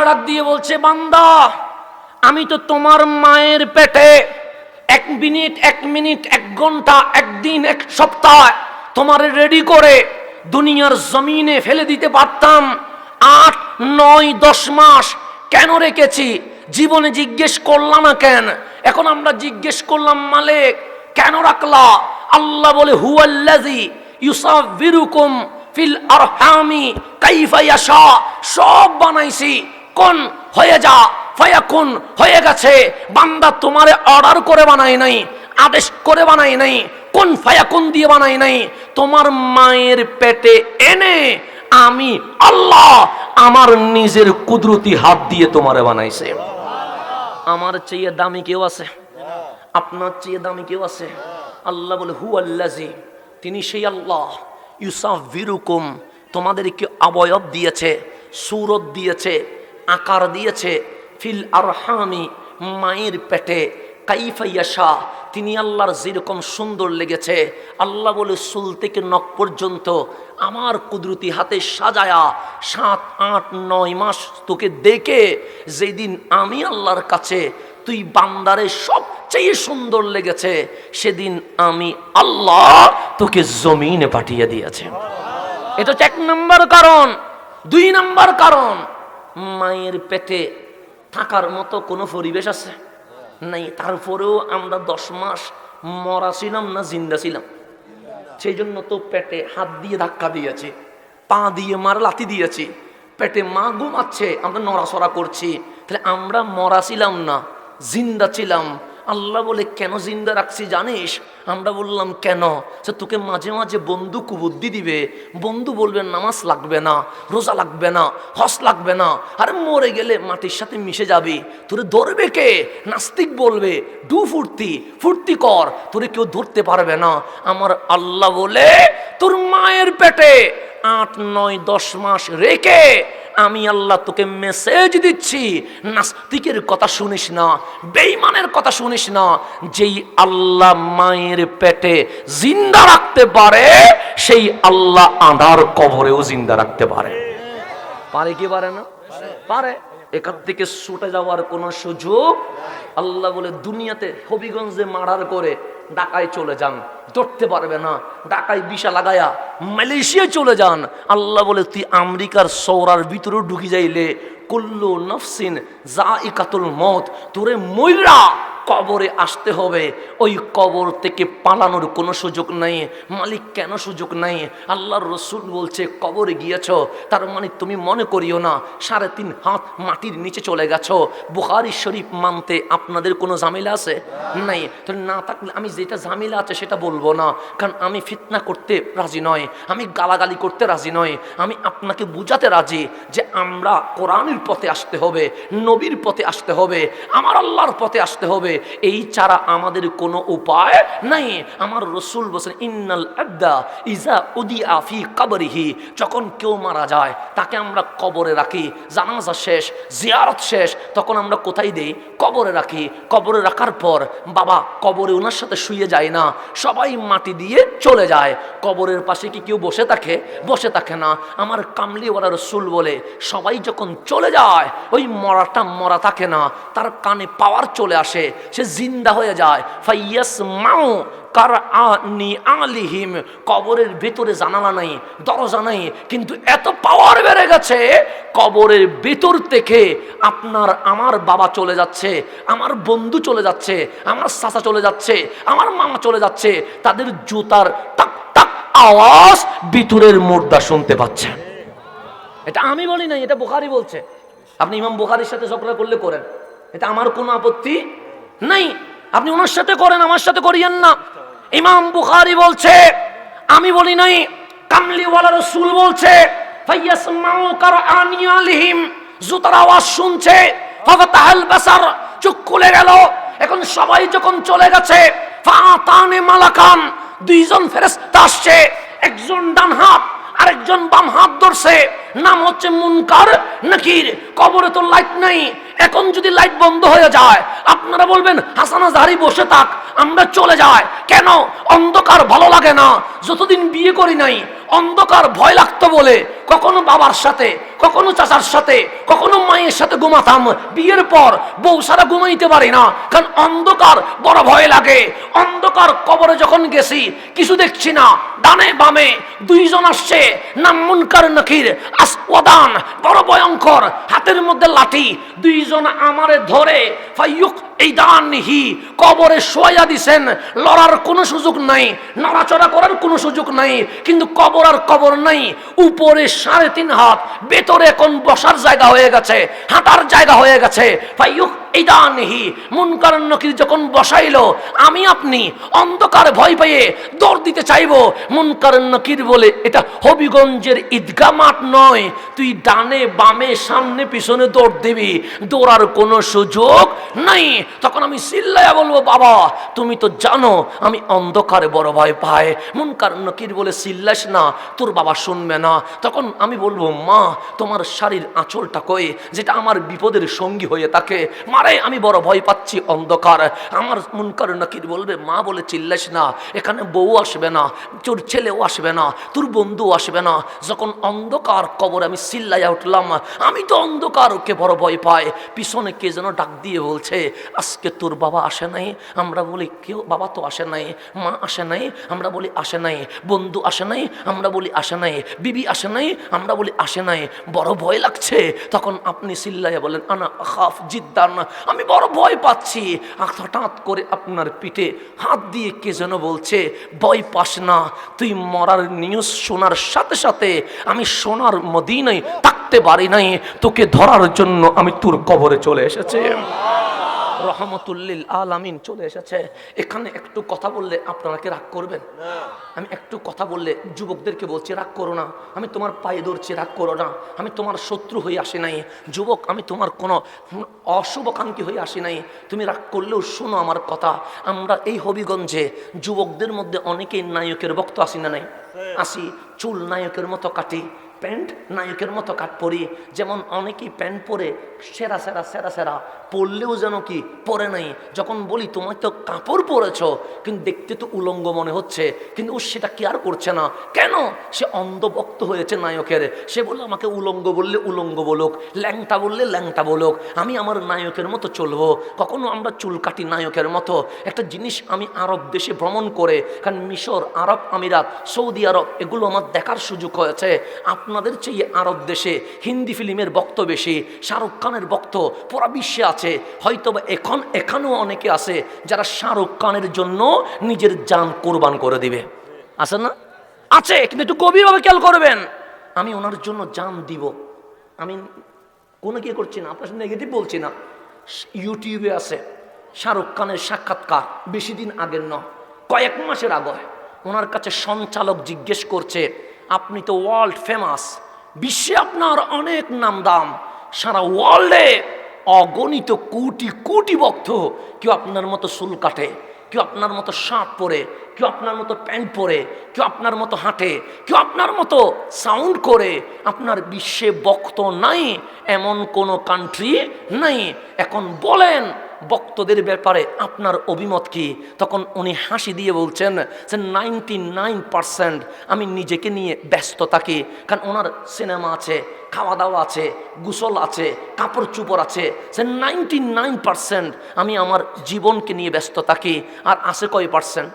আল্লাহ ডাক দিয়ে বলছে, বান্দা, আমি তো তোমার মায়ের পেটে এক মিনিট এক মিনিট, এক ঘণ্টা, একদিন, এক সপ্তাহ তোমার রেডি করে দুনিয়ার জমিনে ফেলে দিতে পারতাম। আট, নয়, দশ মাস কেন রেখেছি? জীবনে জিজ্ঞেস করলাম না কেন? এখন আমরা জিজ্ঞেস করলাম, মালিক, কেন রাখলা? আল্লাহ বলে হুয়াল্লাজি ইউসাফিরুকুম ফিল আরহামি কাইফা সব বানাইছি। কোন হয়ে যা, ফায়াকুন হয়ে গেছে। বান্দা তোমারে অর্ডার করে বানাই নাই, আদেশ করে বানাই নাই, কোন ফায়াকুন দিয়ে বানাই নাই। তোমার মায়ের পেটে এনে আমি আল্লাহ আমার নিজের কুদরতি হাত দিয়ে তোমারে বানাইছে। আমার চেয়ে দামি কেউ আছে? আপনার চেয়ে দামি কেউ আছে? আল্লাহ বলে হু আল্লাজি তিনি সেই আল্লাহ। ইউসাফ ভিরুকুম তোমাদেরকে অবয়ব দিয়েছে, সুরত দিয়েছে আকার দিয়েছে, ফিল আরহামি, মায়ের পেটে কাইফাইয়াশা তিনি আল্লাহর যেরকম সুন্দর লেগেছে, আল্লাহ বলে সুল থেকে নখ পর্যন্ত আমার কুদরতি হাতে সাজায়া সাত, আট, নয় মাস তোকে দেখে যেদিন আমি আল্লাহর কাছে তুই বান্দারে সবচেয়ে সুন্দর লেগেছে, সেদিন আমি আল্লাহ তোকে জমিনে পাঠিয়ে দিয়েছে। এটা হচ্ছে এক নম্বর কারণ। দুই নম্বর কারণ মায়ের পেটে থাকার মতো কোনো পরিবেশ আছে? নাই, তারপরেও আমরা দশ মাস মরা ছিলাম না, জিন্দা ছিলাম। সেই জন্য তো পেটে হাত দিয়ে ধাক্কা দিয়েছি, পা দিয়ে মার লাথি দিয়েছি, পেটে মা ঘুমাচ্ছে, আমরা নড়াচড়া করছি। তাহলে আমরা মরা ছিলাম না, জিন্দা ছিলাম আল্লাহ বলে, কেন জিন্দা রাখছি জানিস? আমরা বললাম, কেন? সে তোকে মাঝে মাঝে বন্ধু কুবুদ্ধি দিবে। বন্ধু বলবে, নামাজ লাগবে না, রোজা লাগবে না হস লাগবে না, আরে মরে গেলে মাটির সাথে মিশে যাবি। তোরে ধরবে কে? নাস্তিক বলবে ডু ফুর্তি ফুর্তি কর, তোরে কেউ ধরতে পারবে না। আমার আল্লাহ বলে, তোর মায়ের পেটে আট, নয়, দশ মাস রেখে আমি আল্লাহ তোকে মেসেজ দিচ্ছি। নাস্তিকের কথা শুনিস না বেইমানের কথা শুনিস না। যেই আল্লাহ মায়ের পেটে জিন্দা রাখতে পারে, সেই আল্লাহ আধার কবরেও জিন্দা রাখতে পারে। পারে কি পারে না? পারে। এখান থেকে ছুটে যাওয়ার কোনো সুযোগ আল্লাহ বলে, দুনিয়াতে হবিগঞ্জে মারার করে ঢাকায় চলে যান, ধরতে পারবে না। ঢাকায় বিশা লাগায়া মালয়েশিয়ায় চলে যান। আল্লাহ বলে, তুই আমেরিকার সৌরার ভিতরে ঢুকে যাইলে কুল্লু নফসিন যা ইকাতুল মত তোরে ময়রা কবরে আসতে হবে। ওই কবর থেকে পালানোর কোনো সুযোগ নাই। মালিক কেন সুযোগ নাই? আল্লাহর রসুল বলছে, কবরে গিয়েছ, তার মানে তুমি মনে করিও না, সাড়ে তিন হাত মাটির নিচে চলে গেছো। বুখারি শরীফ মানতে আপনাদের কোনো ঝামেলা আছে? নাই। না থাকলে আমি যেটা ঝামেলা আছে সেটা বলব না। কারণ আমি ফিতনা করতে রাজি নয়, আমি গালাগালি করতে রাজি নয়। আমি আপনাকে বুঝাতে রাজি যে আমরা কোরআনের পথে আসতে হবে, নবীর পথে আসতে হবে, আমার আল্লাহর পথে আসতে হবে। এই ছাড়া আমাদের কোনো উপায় নাই। আমার রসুল বলছেন, ইন্নাল আব্দা ইজা উদি আফি কবরিহি। যখন কেউ মারা যায়, তাকে আমরা কবরে রাখি। জানাজা শেষ, জিয়ারত শেষ, তখন আমরা কোথায় দেই? কবরে রাখি। কবরে রাখার পর বাবা কবরে ওনার সাথে শুয়ে যায় না। সবাই মাটি দিয়ে চলে যায়। কবরের পাশে কি কেউ বসে থাকে? বসে থাকে না। আমার কামলিওয়ালা রসুল বলে, সবাই যখন চলে যায়, ওই মরাটা মরা থাকে না। তার কানে পাওয়ার চলে আসে। সে জিন্দা হয়ে যায়। ফাইয়াস মাও কার আনি আলিহিম। কবরের ভেতরে জানালা নাই, দরজা নাই, কিন্তু এত পাওয়ার বেড়ে গেছে, কবরের ভেতর থেকে আপনার আমার বাবা চলে যাচ্ছে, আমার বন্ধু চলে যাচ্ছে, আমার চাচা চলে যাচ্ছে, আমার মামা চলে যাচ্ছে, তাদের জুতার টাক টাক আওয়াজ ভিতরের মুর্দা শুনতে পাচ্ছে। এটা আমি বলি নাই, এটা বোখারি বলছে। আপনি ইমাম বোখারির সাথে ঝগড়া করলে করেন। এটা আমার কোনো আপত্তি নাই। আপনি ওনার সাথে করেন, আমার সাথে করিয়েন না। ইমাম বুখারি বলছে, আমি বলি নাই, কামলিওয়ালা রসুল বলছে জুতার আওয়াজ শুনছে চোখ খুলে গেল। এখন সবাই যখন চলে গেছে মালাকান, দুইজন ফেরেশতা আসছে, একজন ডান হাত, আরেকজন বাম হাত ধরছে। নাম হচ্ছে মুনকার, নাকির। কবরে তো লাইট নাই এখন যদি লাইট বন্ধ হয়ে যায়, আপনারা বলবেন, হাসানা জাহারি বসে থাক, আমরা চলে যাই। কেন? অন্ধকার ভালো লাগে না। যতদিন বিয়ে করি নাই, অন্ধকার ভয় লাগতো বলে। কখনো বাবার সাথে কখনো চাচার সাথে, কখনো মায়ের সাথে ঘুমাতাম। বিয়ের পর বউ সারা ঘুমাইতে পারি না, কারণ অন্ধকার বড় ভয় লাগে। অন্ধকার কবরে যখন গেছি, কিছু দেখছি না। ডানে বামে দুইজন আসছে, নাম মুনকার নকির আস্পদান বড় ভয়ঙ্কর, হাতের মধ্যে লাঠি। দুইজন আমারে ধরে ফাইয়ুক এই দানহি কবরে শোয়া দিছেন, লড়ার কোনো সুযোগ নাই, নড়াচড়া করার কোনো সুযোগ নাই, কিন্তু কবর আর কবর নাই, উপরে সাড়ে তিন হাত, ভেতরে এখন বসার জায়গা হয়ে গেছে, হাঁটার জায়গা হয়ে গেছে, ফাইয়ুক এই দানহি মুনকার নকির যখন বসাইলো, আমি আপনি অন্ধকার ভয় পেয়ে দৌড় দিতে চাইব। মুনকার নকির বলে, এটা হবিগঞ্জের ঈদগা মাঠ নয়, তুই ডানে বামে সামনে পিছনে দৌড় দিবি। দৌড়ার কোনো সুযোগ নাই। তখন আমি চিল্লাইয়া বলব, বাবা, তুমি তো জানো, আমি অন্ধকারে বড় ভয় পাই। মুনকার নকির বলে, চিল্লাস না, তোর বাবা শুনবে না। তখন আমি বলব, মা, তোমার শাড়ির আঁচলটা কয়ে যেটা আমার বিপদের সঙ্গী হয়ে থাকে। মারে আমি বড় ভয় পাচ্ছি, অন্ধকার। আমার মুনকার নকির বলবে, মা বলে চিল্লাস না, এখানে বউ আসবে না, তোর ছেলেও আসবে না, তোর বন্ধু আসবে না। যখন অন্ধকার কবর আমি চিল্লাইয়া উঠলাম, আমি তো অন্ধকারকে বড় ভয় পাই পিছনে কে যেন ডাক দিয়ে বলছে, আজকে তোর বাবা আসে নাই? আমরা বলি, কেউ? বাবা তো আসে নাই। মা আসে নাই? আমরা বলি, আসে নাই। বন্ধু আসে নাই? আমরা বলি, আসে নাই। বিবি আসে নাই? আমরা বলি, আসে নাই। বড় ভয় লাগছে। তখন আপনি চিল্লাইয়া বলেন, আনা খাফ জিদ্দান। আমি বড় ভয় পাচ্ছি। হঠাৎ করে আপনার পিঠে হাত দিয়ে কে যেন বলছে, ভয় পাস না, তুই মরার নিউজ শোনার সাথে সাথে আমি সোনার মদিনায় থাকতে পারি নাই, তোকে ধরার জন্য আমি তোর কবরে চলে এসেছি। রহমতুল্লিল আলামিন চলে এসেছে। এখানে একটু কথা বললে আপনারা কি রাগ করবেন? আমি একটু কথা বললে যুবকদেরকে বলছি, রাগ করো না। আমি তোমার পায়ে ধরছি, রাগ করো না। আমি তোমার শত্রু হয়ে আসি নাই। যুবক, আমি তোমার কোনো অশুভকাঙ্ক্ষী হয়ে আসি নাই। তুমি রাগ করলেও শোনো আমার কথা। আমরা এই হবিগঞ্জে যুবকদের মধ্যে অনেকেই নায়কের বক্ত আসি না নাই? আসি, চুল নায়কের মতো কাটি। প্যান্ট নায়কের মতো কাট পরি যেমন অনেকেই প্যান্ট পরে সেরা সেরা সেরা সেরা, পরলেও যেন কি পরে নাই। যখন বলি তোমার তো কাপড় পরেছ? কিন্তু দেখতে তো উলঙ্গ মনে হচ্ছে, কিন্তু ও সেটা কেয়ার করছে না? কেন? সে অন্ধভক্ত হয়েছে নায়কের। সে বলল, আমাকে উলঙ্গ বললে উলঙ্গ বলুক, ল্যাংটা বললে ল্যাংটা বলুক, আমি আমার নায়কের মতো চলবো। কখনো আমরা চুল কাটি নায়কের মতো। একটা জিনিস আমি আরব দেশে ভ্রমণ করে, কারণ মিশর, আরব আমিরাত, সৌদি আরব, এগুলো আমার দেখার সুযোগ হয়েছে। আপনাদের চেয়ে আরব দেশে, হিন্দি ফিল্মের বক্ত বেশি, শাহরুখ খানের বক্ত পুরা বিশ্বে আছে। হয়তো এখন, এখানেও অনেকে আছে যারা শাহরুখ খানের জন্য নিজের যান কোরবান করে দিবে। আছে না? আছে, কিন্তু একটু গভীরভাবে খেয়াল করবেন। আমি ওনার জন্য জান দিব। আমি কোনো কি করছি না, আপনার নেগেটিভ বলছি না। ইউটিউবে আছে, শাহরুখ খানের সাক্ষাৎকার, বেশি দিন আগের ন কয়েক মাসের আগে ওনার কাছে সঞ্চালক জিজ্ঞেস করছে আপনি তো ওয়ার্ল্ড ফেমাস বিশ্বে আপনার অনেক নাম দাম সারা ওয়ার্ল্ডে অগণিত কোটি কোটি ভক্ত। কেউ আপনার মতো চুল কাটে, কেউ আপনার মতো শার্ট পরে, কেউ আপনার মতো প্যান্ট পরে, কেউ আপনার মতো হাঁটে, কেউ আপনার মতো সাউন্ড করে। আপনার বিশ্বে বক্ত নাই, এমন কোনো কান্ট্রি নাই। এখন বলেন বক্তদের ব্যাপারে আপনার অভিমত কি? তখন উনি হাসি দিয়ে বলছেন যে নাইনটি নাইন আমি নিজেকে নিয়ে ব্যস্ত থাকি। কারণ ওনার সিনেমা আছে খাওয়া দাওয়া আছে, গোসল আছে কাপড় চুপড় আছে সে নাইনটি নাইন আমি আমার জীবনকে নিয়ে ব্যস্ত থাকি। আর আছে কয় পার্সেন্ট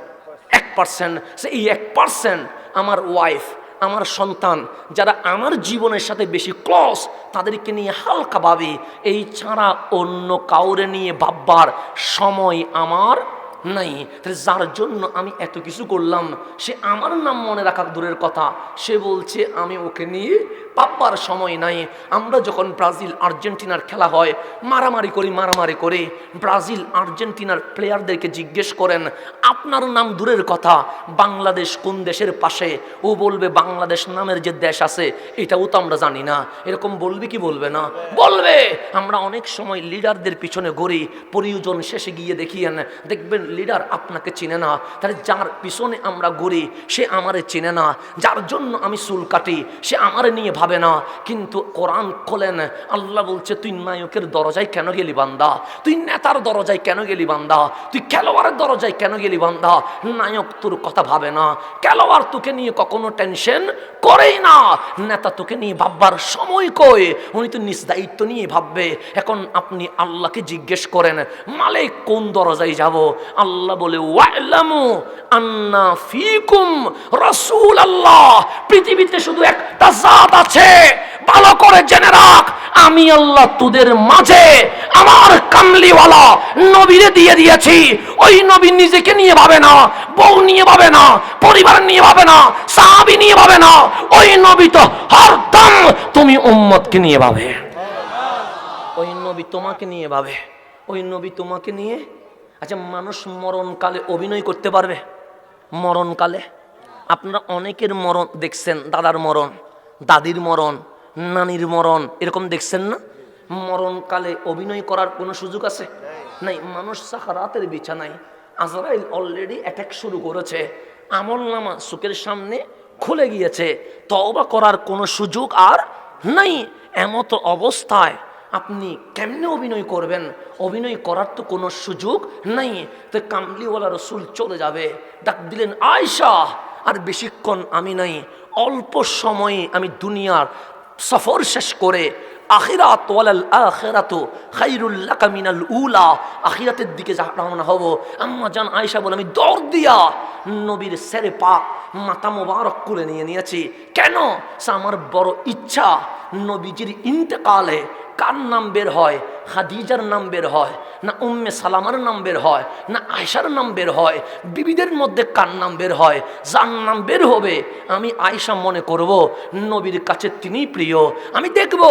এক পার্সেন্ট সে এই এক পার্সেন্ট আমার ওয়াইফ আমার সন্তান, যারা আমার জীবনের সাথে বেশি ক্লস তাদেরকে নিয়ে হালকাভাবে এই ছাড়া অন্য কাউরে নিয়ে ভাববার সময় আমার নাই। তাহলে যার জন্য আমি এত কিছু করলাম, সে আমার নাম মনে রাখা দূরের কথা। সে বলছে, আমি ওকে নিয়ে পাপ্পার সময় নাই। আমরা যখন ব্রাজিল, আর্জেন্টিনার খেলা হয়, মারামারি করি, মারামারি করে, ব্রাজিল, আর্জেন্টিনার প্লেয়ারদেরকে জিজ্ঞেস করেন, আপনার নাম দূরের কথা, বাংলাদেশ কোন দেশের পাশে? ও বলবে, বাংলাদেশ নামের যে দেশ আছে, এটাও তো আমরা জানি না। এরকম বলবে কি বলবে না? বলবে! আমরা অনেক সময় লিডারদের পিছনে ঘুরি, প্রয়োজন শেষে গিয়ে দেখিয়েন, দেখবেন লিডার আপনাকে চিনে না, তাহলে যার পিছনে আমরা ঘুরি, সে আমারে চিনে না। যার জন্য আমি চুল কাটি, সে আমারে নিয়ে ভাবে না। কিন্তু কোরআন খোলেন, আল্লাহ বলছে, তুই নায়কের দরজায় কেন গেলি বান্দা? তুই নেতার দরজায় কেন গেলি বান্দা? তুই খেলোয়াড়ের দরজায় কেন গেলি বান্দা? নায়ক তোর কথা ভাবে না। খেলোয়াড় তোকে নিয়ে কখনো টেনশন করেই না। নেতা তোকে নিয়ে ভাববার সময় কই? উনি তো নিজ দায়িত্ব নিয়ে ভাববে। এখন আপনি আল্লাহকে জিজ্ঞেস করেন, মালিক কোন দরজায় যাব? আল্লাহ বলে, ওয়ালামু আন্না ফিকুম রাসূল আল্লাহ পৃথিবীতে শুধু একটা জাত আছে। ভালো করে জেনে রাখ, আমি আল্লাহ তোদের মাঝে আমার কামলিওয়ালা নবীরে দিয়ে দিয়েছি। ওই নবী নিজেকে নিয়ে ভাবে না, বউ নিয়ে ভাবে না, পরিবার নিয়ে ভাবে না, সাহাবি নিয়ে ভাবে না। ওই নবী তো হরদম তুমি উম্মতকে নিয়ে ভাবে। ওই নবী তোমাকে নিয়ে ভাবে। ওই নবী তোমাকে নিয়ে আচ্ছা মানুষ মরণকালে অভিনয় করতে পারবে? মরণকালে? আপনারা অনেকের মরণ দেখছেন, দাদার মরণ, দাদির মরণ, নানির মরণ, এরকম দেখছেন না? মরণকালে অভিনয় করার কোনো সুযোগ আছে? নাই, মানুষ সাহারাতের বিছানায় আজরাইল অলরেডি অ্যাটাক শুরু করেছে, আমল নামা সুখের সামনে খুলে গিয়েছে, তওবা করার কোনো সুযোগ আর নাই। এমত অবস্থায় আপনি কেমনে অভিনয় করবেন? অভিনয় করার তো কোনো সুযোগ নাই। তো কামলিওয়ালা রসুল চলে যাবে। ডাক দিলেন আয়সা আর বেশিক্ষণ আমি নাই। অল্প সময়ে আমি দুনিয়ার সফর শেষ করে উলা দিকে হব। আম্মা জান আয়েশা বলে, আমি নবীর মোবারক করে নিয়ে নিয়েছি। কেন? আমার বড় ইচ্ছা। নবীজির ইন্তেকালে কার নাম বের হয়? খাদিজার নাম বের হয়, না উম্মে সালামার নাম বের হয়, না আয়সার নাম বের হয়? বিবিদের মধ্যে কার নাম বের হয়? যার নাম বের হবে? আমি আয়সা মনে করব, নবীর কাছে তিনি প্রিয়। আমি দেখব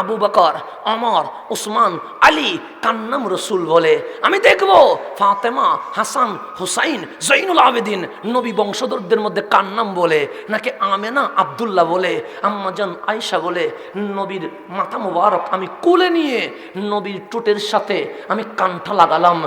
আবু বকর অমর উসমান, আলী কার নাম রসুল বলে। আমি দেখব ফাতেমা, হাসান, হুসাইন, জৈনুল আবেদিন, নবী বংশধরদের মধ্যে কার নাম বলে? নাকি আমেনা আবদুল্লাহ বলে? আম্মাজান আয়সা বলে? নবীর মাথা মোবারক আমি কোলে নিয়ে নবীর টুটের সাথে আমি কান্ঠা লাগালাম।